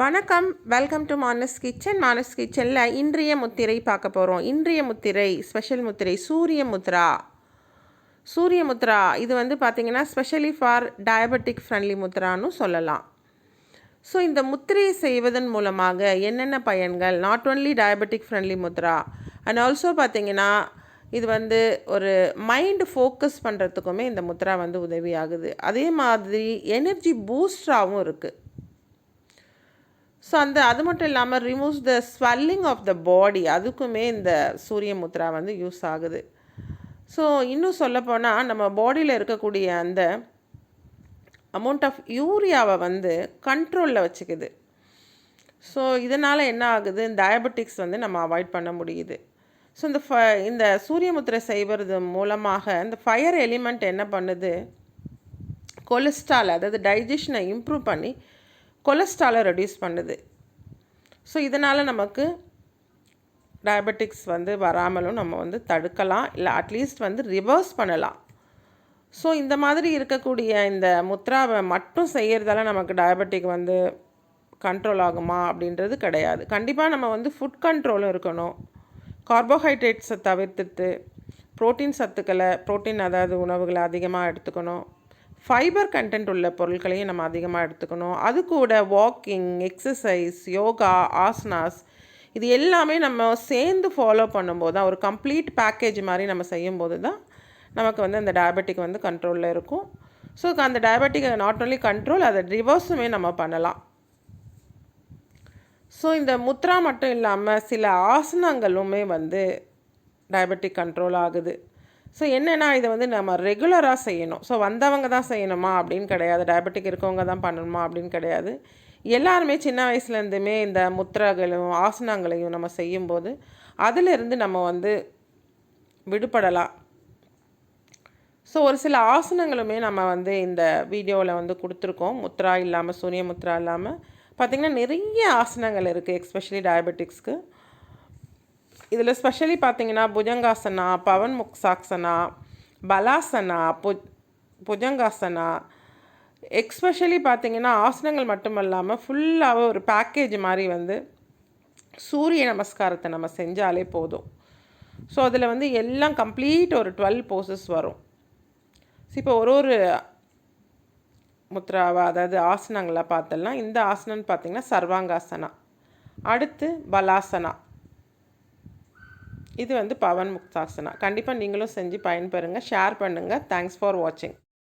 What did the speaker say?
வணக்கம் welcome to Manas kitchen Manas கிச்சனில் இன்றைய முத்திரை பார்க்க போகிறோம் இன்றைய முத்திரை ஸ்பெஷல் முத்திரை சூரிய முத்ரா. சூரிய முத்ரா இது வந்து பார்த்திங்கன்னா ஸ்பெஷலி ஃபார் டயபெட்டிக் ஃப்ரெண்ட்லி முத்ரான்னு சொல்லலாம். ஸோ இந்த முத்திரையை செய்வதன் மூலமாக என்னென்ன பயன்கள்? Not only diabetic friendly mudra and also பார்த்திங்கன்னா இது வந்து ஒரு மைண்டு ஃபோக்கஸ் பண்ணுறதுக்குமே இந்த முத்ரா வந்து உதவியாகுது. அதே மாதிரி எனர்ஜி பூஸ்டராகவும் இருக்குது ஸோ அந்த அது மட்டும் இல்லாமல் removes the swelling of the body அதுக்குமே இந்த சூரிய முத்ரா வந்து யூஸ் ஆகுது. ஸோ இன்னும் சொல்லப்போனால் நம்ம பாடியில் இருக்கக்கூடிய அந்த அமௌண்ட் ஆஃப் யூரியாவை வந்து கண்ட்ரோலில் வச்சுக்குது. ஸோ இதனால் என்ன ஆகுது? டயபெட்டிக்ஸ் வந்து நம்ம அவாய்ட் பண்ண முடியுது. ஸோ இந்த ஃப இந்த சூரிய முத்திரை செய்வது மூலமாக இந்த ஃபயர் எலிமெண்ட் என்ன பண்ணுது? கொலஸ்ட்ரால் அதாவது டைஜஷனை இம்ப்ரூவ் பண்ணி கொலஸ்ட்ராலை ரெடியூஸ் பண்ணுது. ஸோ இதனால் நமக்கு டயபெட்டிக்ஸ் வந்து வராமலும் நம்ம வந்து தடுக்கலாம். இல்லை அட்லீஸ்ட் வந்து ரிவர்ஸ் பண்ணலாம். ஸோ இந்த மாதிரி இருக்கக்கூடிய இந்த முத்ராவை மட்டும் செய்கிறதால நமக்கு டயபெட்டிக் வந்து கண்ட்ரோல் ஆகுமா அப்படின்றது கிடையாது. கண்டிப்பாக நம்ம வந்து ஃபுட் கண்ட்ரோலும் இருக்கணும். கார்போஹைட்ரேட்ஸை தவிர்த்துட்டு ப்ரோட்டீன் சத்துக்களை ப்ரோட்டீன் அதாவது உணவுகளை அதிகமாக எடுத்துக்கணும். ஃபைபர் கண்டென்ட் உள்ள பொருட்களையும் நம்ம அதிகமாக எடுத்துக்கணும். அது கூட வாக்கிங் எக்ஸசைஸ் யோகா ஆசனாஸ் இது எல்லாமே நம்ம சேர்ந்து ஃபாலோ பண்ணும்போது தான் ஒரு கம்ப்ளீட் பேக்கேஜ் மாதிரி நம்ம செய்யும்போது தான் நமக்கு வந்து அந்த டயபெட்டிக் வந்து கண்ட்ரோலில் இருக்கும். ஸோ அந்த டயபெட்டிக் நாட் ஓன்லி கண்ட்ரோல் அதை ரிவர்ஸுமே நம்ம பண்ணலாம். ஸோ இந்த முத்ரா மட்டும் இல்லாமல் சில ஆசனங்களுமே வந்து டயபெட்டிக் கண்ட்ரோல் ஆகுது. ஸோ என்னென்னா இதை வந்து நம்ம ரெகுலராக செய்யணும். ஸோ வந்தவங்க தான் செய்யணுமா? அப்படின்னு கிடையாது. டயபெட்டிக் இருக்கவங்க தான் பண்ணணுமா? அப்படின்னு கிடையாது. எல்லாருமே சின்ன வயசுலேருந்துமே இந்த முத்திரைகளும் ஆசனங்களையும் நம்ம செய்யும்போது அதிலிருந்து நம்ம வந்து விடுபடலாம். ஸோ ஒரு சில ஆசனங்களுமே நம்ம வந்து இந்த வீடியோவில் வந்து கொடுத்துருக்கோம். முத்ரா இல்லாமல் சூரிய முத்ரா இல்லாமல் பார்த்திங்கன்னா நிறைய ஆசனங்கள் இருக்குது எக்ஸ்பெஷலி டயபெட்டிக்ஸ்க்கு இதில் ஸ்பெஷலி பார்த்தீங்கன்னா புஜங்காசனா பவன் முக்ஸாக்சனா பலாசனா பு புஜங்காசனா எக்ஸ்பெஷலி பார்த்தீங்கன்னா ஆசனங்கள் மட்டும் இல்லாமல் ஃபுல்லாகவே ஒரு பேக்கேஜ் மாதிரி வந்து சூரிய நமஸ்காரத்தை நம்ம செஞ்சாலே போதும். ஸோ அதில் வந்து எல்லாம் கம்ப்ளீட் ஒரு டுவெல் போசஸ் வரும். ஸோ இப்போ ஒரு ஒரு முத்ராவா அதாவது ஆசனங்களை பார்த்தலாம் இந்த ஆசனம்னு பார்த்தீங்கன்னா சர்வாங்காசனா. அடுத்து பலாசனா. இது வந்து பவன் முக்தாசனா கண்டிப்பாக நீங்களும் செஞ்சு பயன்பெறுங்க. ஷேர் பண்ணுங்கள் தேங்க்ஸ் ஃபார் வாட்சிங்